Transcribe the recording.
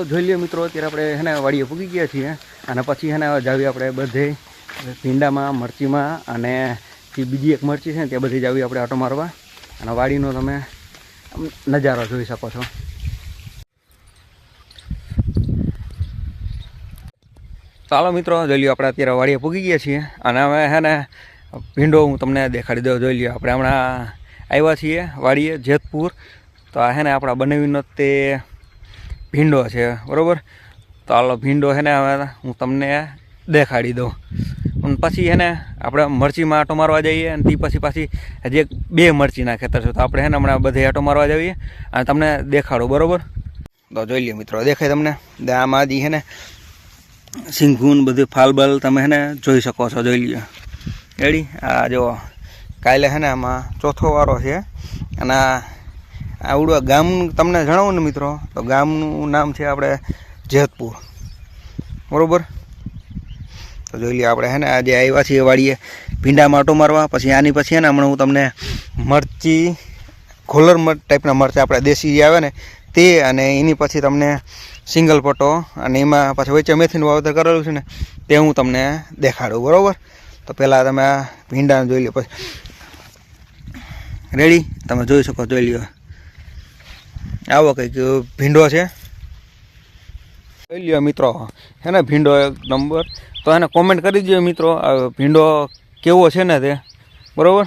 તો જોઈ લઈએ મિત્રો, અત્યારે આપણે હેને વાડીએ પૂગી ગયા છીએ અને પછી હેને જાવી આપણે બધે ભીંડામાં, મરચીમાં અને જે બીજી એક મરચી છે ને ત્યાં બધી જાવી આપણે આટો મારવા. અને વાડીનો તમે નજારો જોઈ શકો છો. ચાલો મિત્રો, જોઈ લ્યો આપણે અત્યારે વાડીએ પૂગી ગયા છીએ. અને હવે હે ને ભીંડો હું તમને દેખાડી દઉં, જોઈ લ્યો. આપણે હમણાં આવ્યા છીએ વાડીએ જેતપુર. તો આ હે ને આપણા બનાવીનો તે ભીંડો છે, બરાબર? તો આલો ભીંડો છે ને હવે હું તમને દેખાડી દઉં. અને પછી હે ને આપણે મરચીમાં આટો મારવા જઈએ અને તે પછી પાછી હજી બે મરચીના ખેતર છે. તો આપણે હે ને હમણાં બધે આટો મારવા જઈએ અને તમને દેખાડો, બરાબર? તો જોઈ લ્યો મિત્રો, દેખાય તમને? આમાં હજી છે ને સિંગુન, બધું ફાલબલ તમે હે ને જોઈ શકો છો, જોઈ લ્યો. એડી આ જો કાલે છે ને આમાં ચોથો વારો છે. અને આવડું ગામ તમને જણાવું ને મિત્રો. તો ગામનું નામ છે આપણે જેતપુર. બરોબર? તો જોઈ લઈએ આપણે હે ને, આજે આવ્યા છીએ વાડીએ ભીંડા માટો મારવા. પછી આની પછી હે ને, હમણાં હું તમને મરચી ખોલર ટાઈપના મરચાં આપણે દેશી જે આવે ને, તે અને એની પછી તમને સિંગલ પટ્ટો અને એમાં પછી વચ્ચે મેથીનું વાવેતર કરેલું છે ને, તે હું તમને દેખાડું. બરાબર? તો પહેલાં તમે ભીંડાને જોઈ લો પછી, રેડી? તમે જોઈ શકો, જોઈ લ્યો. આવો કંઈક ભીંડો છે. લ્યો મિત્રો, હે ને ભીંડો એક નંબર. તો એને કોમેન્ટ કરી દો મિત્રો ભીંડો કેવો છે ને તે? બરાબર?